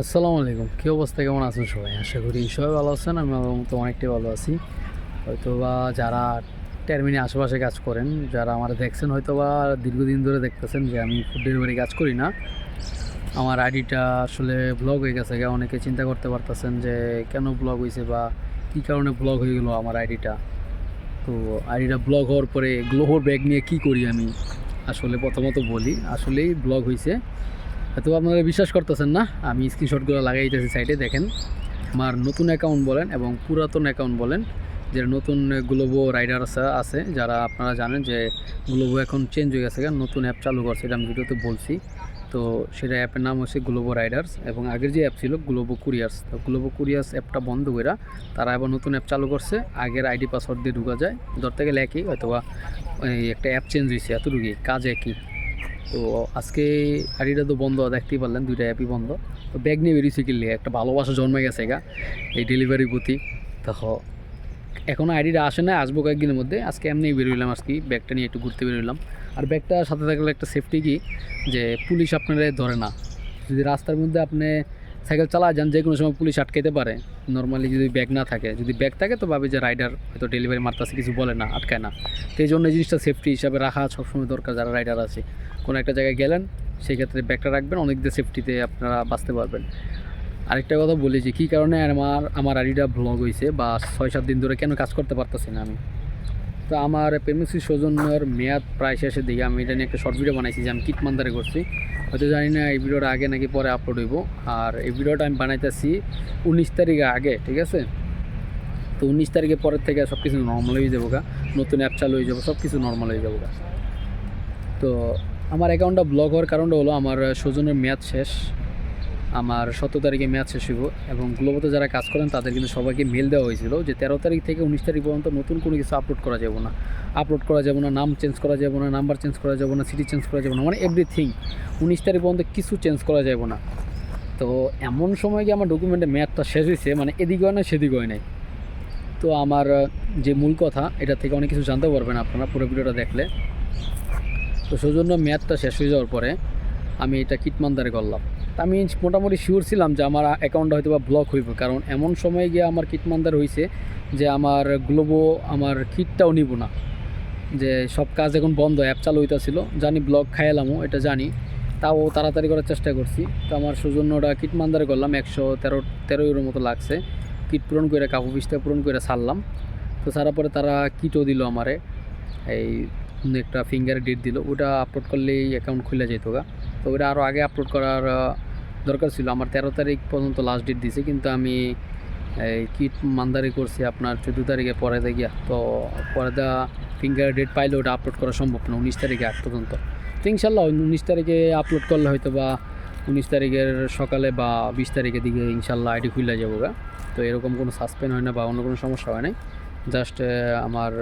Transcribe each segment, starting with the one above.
আসসালামু আলাইকুম। কী অবস্থা? কেমন আছেন সবাই? আশা করি সবাই ভালো আছেন আমি আমার মতো অনেকটাই ভালো আছি। হয়তো বা যারা টার্মিনে আশেপাশে কাজ করেন, যারা আমার দেখছেন হয়তো বা দীর্ঘদিন ধরে দেখতেছেন যে আমি ফুড ডেলিভারি কাজ করি না। আমার আইডিটা আসলে ব্লগ হয়ে গেছে। অনেকে চিন্তা করতে পারতেছেন যে কেন ব্লগ হয়েছে বা কী কারণে ব্লগ হয়ে গেলো আমার আইডিটা। তো আইডিটা ব্লগ হওয়ার পরে গ্লোহর ব্যাগ নিয়ে কি করি আমি আসলে প্রথমত বলি। আসলেই ব্লগ হয়েছে হয়তো আপনারা বিশ্বাস করতেছেন না, আমি স্ক্রিনশটগুলো লাগাই দিতেছি সাইডে দেখেন। আমার নতুন অ্যাকাউন্ট বলেন এবং পুরাতন অ্যাকাউন্ট বলেন, যে নতুন গ্লোবো রাইডার আছে যারা আপনারা জানেন যে গ্লোবো এখন চেঞ্জ হয়ে গেছে নতুন অ্যাপ চালু করছে, এটা আমি ভিডিওতে বলছি। তো সেটা অ্যাপের নাম হচ্ছে গ্লোবো রাইডার্স এবং আগের যে অ্যাপ ছিল গ্লোবো কুরিয়ার্স তো গ্লোবো কুরিয়ার্স অ্যাপটা বন্ধ করে তারা আবার নতুন অ্যাপ চালু করছে, আগের আইডি পাসওয়ার্ড দিয়ে ঢুকা যায়। ধরতে গেলে একই এই একটা অ্যাপ চেঞ্জ হয়েছে এতটুকুই, কাজ একই। তো আজকে আইডিটা তো বন্ধ, দেখতেই পারলেন, দুইটা অ্যাপই বন্ধ। তো ব্যাগ নিয়ে বেরিয়েছি কিনলে একটা ভালোবাসা জন্মে গেছে গা, এই ডেলিভারির প্রতি। তো এখনও আইডিটা আসে না আসব কয়েকদিনের মধ্যে। আজকে এমনি বেরোলাম আজকে, ব্যাগটা নিয়ে একটু ঘুরতে বেরোলাম আর ব্যাগটা সাথে থাকলে একটা সেফটি কি, যে পুলিশ আপনারা ধরে না। যদি রাস্তার মধ্যে আপনি সাইকেল চালা যান যে কোনো সময় পুলিশ আটকাইতে পারে। নর্মালি যদি ব্যাগ না থাকে, যদি ব্যাগ থাকে তো ভাবে যে রাইডার হয়তো ডেলিভারি মারতেছে, কিছু বলে না, আটকায় না। তো এই জন্য এই জিনিসটা সেফটি হিসাবে রাখা সবসময় দরকার যারা রাইডার আছে। কোনো একটা জায়গায় গেলেন সেই ক্ষেত্রে ব্যাগটা রাখবেন, অনেক দিয়ে সেফটিতে আপনারা বাঁচতে পারবেন। আরেকটা কথা বলি যে, কী কারণে আমার আমার আইডিটা ব্লগ হয়েছে বা ছয় সাত দিন ধরে কেন কাজ করতে পারতেছি না আমি? তো আমার প্রেমিসি সৌজন্যর মেয়াদ প্রায় শেষের দিকে। আমি এটা নিয়ে একটা শর্ট ভিডিও বানাইছি যে আমি কিট মান্দারে করছি। হয়তো জানি না এই ভিডিওটা আগে নাকি পরে আপলোড হইব। আর এই ভিডিওটা আমি বানাইতেছি উনিশ তারিখে আগে, ঠিক আছে? তো উনিশ তারিখে পরের থেকে সব কিছু নর্মাল হয়ে যাব গা নতুন অ্যাপ চালু হয়ে যাব সব কিছু নর্মাল হয়ে যাব গা তো আমার অ্যাকাউন্টটা ব্লক হওয়ার কারণটা হলো আমার সৌজন্যের মেয়াদ শেষ। আমার সতেরো তারিখে মেয়াদ শেষ হইব এবং গ্লোবোতে যারা কাজ করেন, তাদের কিন্তু সবাইকে মেল দেওয়া হয়েছিল যে তেরো তারিখ থেকে উনিশ তারিখ পর্যন্ত নতুন কোনো কিছু আপলোড করা যাবে না। আপলোড করা যাবে না, নাম চেঞ্জ করা যাবে না নাম্বার চেঞ্জ করা যাবে না সিটি চেঞ্জ করা যাবে না মানে এভরিথিং উনিশ তারিখ পর্যন্ত কিছু চেঞ্জ করা যাবে না। তো এমন সময় কি আমার ডকুমেন্টের মেয়াদটা শেষ হয়েছে মানে এদিকে হয় না, সেদিকে হয় নাই। তো আমার যে মূল কথা, এটা থেকে অনেক কিছু জানতে পারবেন আপনারা পুরো ভিডিওটা দেখলে। তো সেজন্য মেয়াদটা শেষ হয়ে যাওয়ার পরে আমি এটা কিটমান্দারে করলাম। আমি মোটামুটি শিওর ছিলাম যে আমার অ্যাকাউন্টটা হয়তো বা ব্লক হইব, কারণ এমন সময় গিয়ে আমার কিটমান্দার হয়েছে যে আমার গ্লোবো আমার কিটটাও নিব না। যে সব কাজ এখন বন্ধ অ্যাপ চালু হইতেছিল, জানি ব্লক খাইলামও, এটা জানি। তাও তাড়াতাড়ি করার চেষ্টা করছি। তো আমার সৌজন্যটা কিট মান্দারে করলাম, একশো তেরো তেরো ইউরোর মতো লাগছে। কিট পূরণ করে কাপু পিসটা পূরণ করে ছাড়লাম। তো ছাড়ার পরে তারা কিটও দিল আমারে। এই একটা ফিঙ্গার ডেট দিল। ওটা আপলোড করলেই অ্যাকাউন্ট খুলে যেত গা তো ওটা আরও আগে আপলোড করার দরকার ছিল। আমার তেরো তারিখ পর্যন্ত লাস্ট ডেট দিছে, কিন্তু আমি কিট মান্দারি করছি আপনার চোদ্দ তারিখে পরে গিয়া। তো পরে দা ফিঙ্গার ডেট পাইলে ওটা আপলোড করা সম্ভব না, উনিশ তারিখে আগ পর্যন্ত। তো ইনশাল্লাহ উনিশ তারিখে আপলোড করলে হয়তো বা উনিশ তারিখের সকালে বা বিশ তারিখের দিকে ইনশাল্লাহ আইডি খুলে যাব গা। তো এরকম কোনো সাসপেন্ড হয় না বা অন্য কোনো সমস্যা হয় নাই। জাস্ট আমার,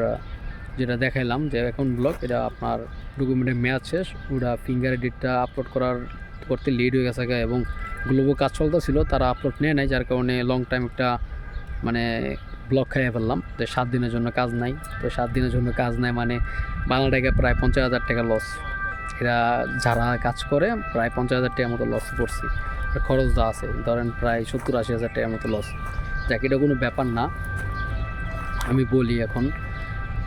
যেটা দেখাইলাম যে অ্যাকাউন্ট ব্লক এটা আপনার ডকুমেন্টের মেয়াদ শেষ, ওটা ফিঙ্গার ডেটটা আপলোড করার করতে লেট হয়ে গেছে এবং গ্লোবো কাজ চলতেছিল তারা আপলোড নেয় নাই, যার কারণে লং টাইম একটা মানে ব্লক খাইয়ে ফেললাম তো সাত দিনের জন্য কাজ নাই। তো সাত দিনের জন্য কাজ নাই মানে বাংলা টাকা প্রায় পঞ্চাশ হাজার টাকা লস এরা যারা কাজ করে, প্রায় পঞ্চাশ হাজার টাকার মতো লস করছি। খরচ যা আছে, ধরেন প্রায় সত্তর আশি হাজার টাকার মতো লস যাক, এটা কোনো ব্যাপার না। আমি বলি এখন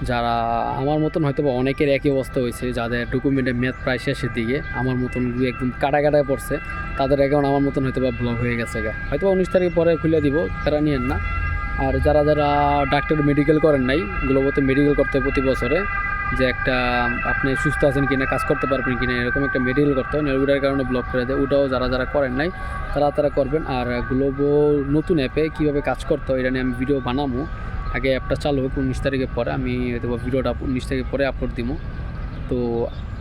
যারা আমার মতন হয়তো বা অনেকের একই অবস্থা হয়েছে, যাদের ডকুমেন্টের মেয়াদ প্রায় শেষের দিকে, আমার মতন একদম কাটা কাটায় পড়ছে, তাদের অ্যাকাউন্ট আমার মতন হয়তো বা ব্লক হয়ে গেছে গা। হয়তো উনিশ তারিখ পরে খুলে দিব, তারা নিয়েন না। আর যারা যারা ডাক্তার মেডিকেল করেন নাই গ্লোবোতে মেডিকেল করতে প্রতি বছরে, যে একটা আপনি সুস্থ আছেন কিনা, কাজ করতে পারবেন কিনা, এরকম একটা মেডিকেল করতে হয়, ওটার কারণে ব্লক করে দেয়, ওটাও যারা যারা করেন নাই, তারা তারা করবেন। আর গ্লোবো নতুন অ্যাপে কীভাবে কাজ করতে হয়, এটা নিয়ে আমি ভিডিও বানাবো। আগে অ্যাপটা চালু হোক উনিশ তারিখের পরে, আমি হয়তো ভিডিওটা উনিশ তারিখের পরে আপলোড দিব তো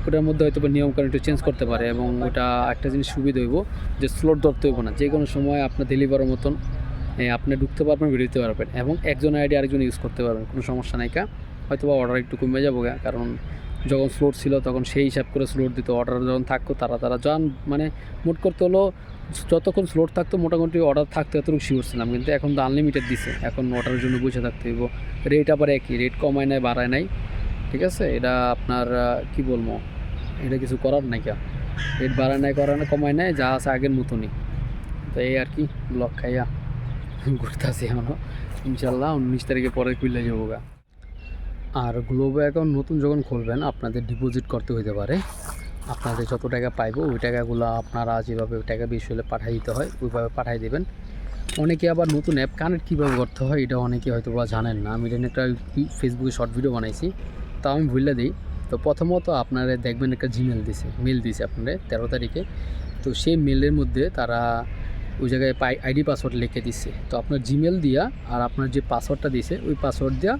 ওটার মধ্যে হয়তো নিয়মকানুন একটু চেঞ্জ করতে পারে এবং ওটা একটা জিনিস সুবিধা হইব যে স্লোট ধরতে হইব না। যে কোনো সময় আপনার ডেলিভারের মতন আপনি ঢুকতে পারবেন ভিডিও দিতে পারবেন এবং একজন আইডি আরেকজন ইউজ করতে পারবেন, কোনো সমস্যা নাই কা। হয়তো বা অর্ডার একটু কমে যাব কারণ যখন স্লোট ছিল, তখন সেই হিসাব করে স্লোট দিত। অর্ডার যখন থাকতো, তারা তারা যান মানে মোট করতে হলো, যতক্ষণ স্লোট থাকতো, মোটামুটি অর্ডার থাকতো এতটুকু শিওর ছিলাম। কিন্তু এখন তো আনলিমিটেড দিছে। এখন অর্ডারের জন্য বসে থাকতে হইব। রেট আবার একই রেট কমায় নাই, বাড়ায় নাই। ঠিক আছে? এটা আপনার কি বলব? এটা কিছু করার নাই কা রেট বাড়ায় নাই, করায় না কমায় নাই, যা আছে আগের মতনই। তো এই আর কি ব্লক খাইয়া ঘুরতেছি এখনও ইনশাল্লাহ উনিশ তারিখে পরে খুললে যাব গা। আর গ্লোবো অ্যাকাউন্ট নতুন যখন খুলবেন, আপনাদের ডিপোজিট করতে হইতে পারে। আপনাদের যত টাকা পাইবো, ওই টাকাগুলো আপনারা যেভাবে টাকা বেশি হলে পাঠিয়ে দিতে হয়, ওইভাবে পাঠিয়ে দেবেন। অনেকে আবার নতুন অ্যাপ কানেক্ট কীভাবে করতে হয়, এটা অনেকে হয়তো বা জানেন না। আমি এটা একটা ফেসবুকে শর্ট ভিডিও বানাইছি তা আমি ভুলে দিই। তো প্রথমত আপনারা দেখবেন একটা জিমেল দিছে মেল দিছে আপনাদের তেরো তারিখে। তো সেই মেলের মধ্যে তারা ওই জায়গায় পাই আইডি পাসওয়ার্ড লিখে দিচ্ছে তো আপনার জিমেল দিয়া আর আপনার যে পাসওয়ার্ডটা দিছে, ওই পাসওয়ার্ড দিয়া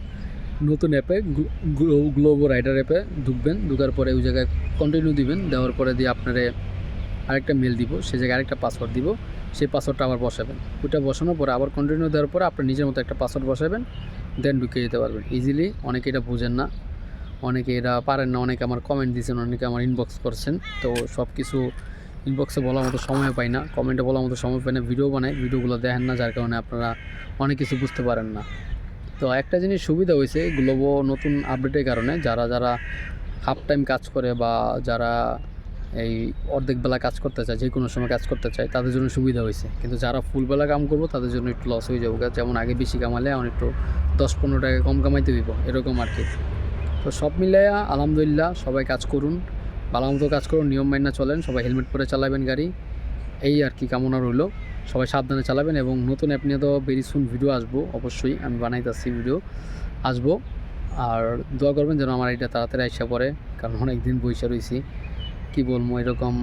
নতুন অ্যাপে গ্লোবো রাইডার অ্যাপে ঢুকবেন, ঢুকার পরে ওই জায়গায় কন্টিনিউ দিবেন, দেওয়ার পরে দিয়ে আপনারে আরেকটা মেল দিব সেই জায়গায় আরেকটা পাসওয়ার্ড দিব, সেই পাসওয়ার্ডটা আবার বসাবেন। ওইটা বসানোর পরে আবার কন্টিনিউ দেওয়ার পরে আপনার নিজের মতো একটা পাসওয়ার্ড বসাবেন দেন ঢুকে যেতে পারবেন। ইজিলি অনেকে এটা বুঝেন না, অনেকে এটা পারেন না, অনেকে আমার কমেন্ট দিয়েছেন, অনেকে আমার ইনবক্স করছেন, তো সব কিছু ইনবক্সে বলার মতো সময় পাই না কমেন্টে বলার মতো সময় পাই না ভিডিও বানাই ভিডিওগুলো দেখেন না, যার কারণে আপনারা অনেক কিছু বুঝতে পারেন না। তো একটা জিনিস সুবিধা হয়েছে গ্লোবো নতুন আপডেটের কারণে যারা যারা হাফ টাইম কাজ করে বা যারা এই অর্ধেক বেলা কাজ করতে চায় যে কোনো সময় কাজ করতে চায়, তাদের জন্য সুবিধা হয়েছে। কিন্তু যারা ফুল বেলা কাম করব, তাদের জন্য একটু লস হয়ে যাবে। যেমন আগে বেশি কামালে, এখন একটু দশ পনেরো টাকা কম কামাইতে দিব এরকম আর কি। তো সব মিলাইয়া আলহামদুলিল্লাহ সবাই কাজ করুন, ভালো মতো কাজ করুন, নিয়ম মাইনা চলেন, সবাই হেলমেট পরে চালাবেন গাড়ি, এই আর কি কামনা রইল। সবাই সাবধানে চালাবেন এবং নতুন অ্যাপ নিয়ে তো ভেরি সুন ভিডিও আসব, অবশ্যই আমি বানাইতেছি ভিডিও আসব। আর দোয়া করবেন যেন আমার এটা তাড়াতাড়ি আসা পড়ে, কারণ অনেক দিন বইসা রয়েছি কী বলব, এরকম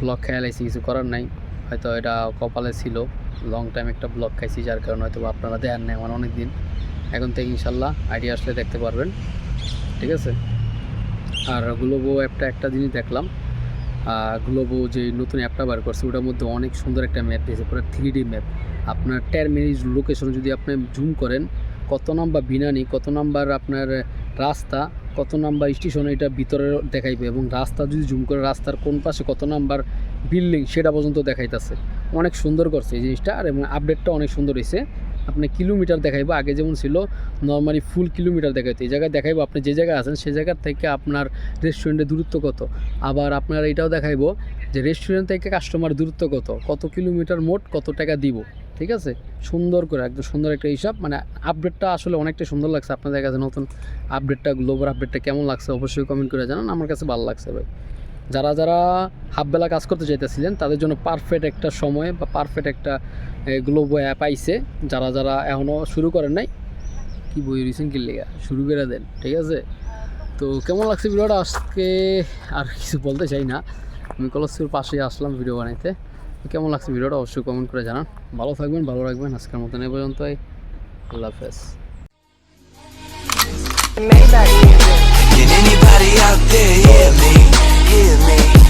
ব্লগ খেয়াল আইসি কিছু করার নাই। হয়তো এটা কপালে ছিল লং টাইম একটা ব্লগ খাইছি, যার কারণে হয়তো আপনারা দেন নেই আমার অনেক দিন এখন থেকে ইনশাল্লাহ আইডিয়া আসলে দেখতে পারবেন, ঠিক আছে? আর গ্লোবো অ্যাপটা একটা জিনিস দেখলাম গ্লোবো যে নতুন অ্যাপটা বার করছে, ওটার মধ্যে অনেক সুন্দর একটা ম্যাপ দিয়েছে, পুরো থ্রি ডি ম্যাপ আপনার টের মিনিট লোকেশন যদি আপনি জুম করেন, কত নাম্বার বিনানি, কত নাম্বার আপনার রাস্তা, কত নাম্বার স্টেশন এটা ভিতরে দেখাইবে এবং রাস্তা যদি জুম করে, রাস্তার কোন পাশে কত নাম্বার বিল্ডিং সেটা পর্যন্ত দেখাইতেছে। অনেক সুন্দর করছে এই জিনিসটা, আর এবং আপডেটটা অনেক সুন্দর হয়েছে আপনি কিলোমিটার দেখাইবো। আগে যেমন ছিল নর্মালি ফুল কিলোমিটার দেখাইতো। এই জায়গায় দেখাইবো, আপনি যে জায়গায় আছেন সেই জায়গার থেকে আপনার রেস্টুরেন্টের দূরত্ব কত? আবার আপনার এটাও দেখাইবো যে রেস্টুরেন্ট থেকে কাস্টমার দূরত্ব কত? কত কিলোমিটার মোট কত টাকা দিব? ঠিক আছে? সুন্দর করে, একদম সুন্দর একটা হিসাব। মানে আপডেটটা আসলে অনেকটা সুন্দর লাগছে আপনাদের কাছে। নতুন আপডেটটা গ্লোবাল আপডেটটা কেমন লাগছে অবশ্যই কমেন্ট করে জানান। আমার কাছে ভালো লাগছে ভাই। যারা যারা হাফবেলা কাজ করতে চাইতেছিলেন, তাদের জন্য পারফেক্ট একটা সময় বা পারফেক্ট একটা গ্লোবো অ্যাপ আইছে। যারা যারা এখনও শুরু করেন নাই, কি বই রিসেন্ট কি লেগা শুরু করে দেন, ঠিক আছে? তো কেমন লাগছে ভিডিওটা? আজকে আর কিছু বলতে চাই না। আমি কলেজের পাশে আসলাম ভিডিও বানাইতে। কেমন লাগছে ভিডিওটা? অবশ্যই কমেন্ট করে জানান। ভালো থাকবেন, ভালো রাখবেন। আজকের মতন এ পর্যন্তই। আল্লাহ হাফেজ। Can anybody out there hear me? hear me.